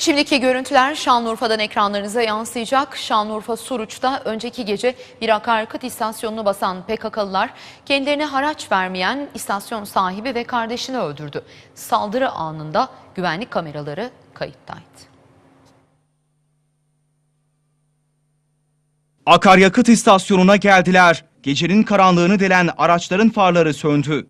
Şimdiki görüntüler Şanlıurfa'dan ekranlarınıza yansıyacak. Şanlıurfa Suruç'ta önceki gece bir akaryakıt istasyonunu basan PKK'lılar kendilerine haraç vermeyen istasyon sahibi ve kardeşini öldürdü. Saldırı anında güvenlik kameraları kayıttaydı. Akaryakıt istasyonuna geldiler. Gecenin karanlığını delen araçların farları söndü.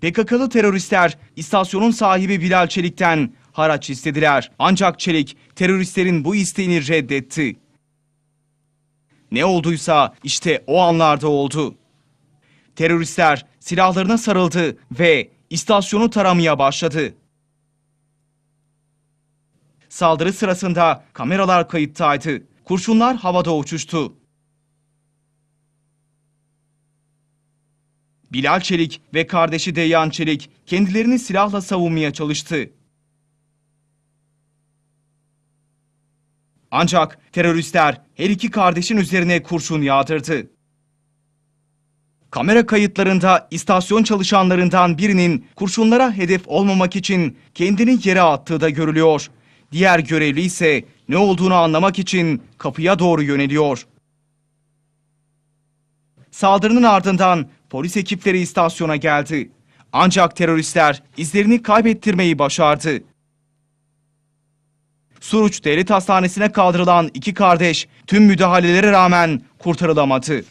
PKK'lı teröristler istasyonun sahibi Bilal Çelik'ten haraç istediler. Ancak Çelik teröristlerin bu isteğini reddetti. Ne olduysa işte o anlarda oldu. Teröristler silahlarına sarıldı ve istasyonu taramaya başladı. Saldırı sırasında kameralar kayıttaydı. Kurşunlar havada uçuştu. Bilal Çelik ve kardeşi Deyyan Çelik kendilerini silahla savunmaya çalıştı. Ancak teröristler her iki kardeşin üzerine kurşun yağdırdı. Kamera kayıtlarında istasyon çalışanlarından birinin kurşunlara hedef olmamak için kendini yere attığı da görülüyor. Diğer görevli ise ne olduğunu anlamak için kapıya doğru yöneliyor. Saldırının ardından polis ekipleri istasyona geldi. Ancak teröristler izlerini kaybettirmeyi başardı. Suruç Devlet Hastanesi'ne kaldırılan iki kardeş tüm müdahalelere rağmen kurtarılamadı.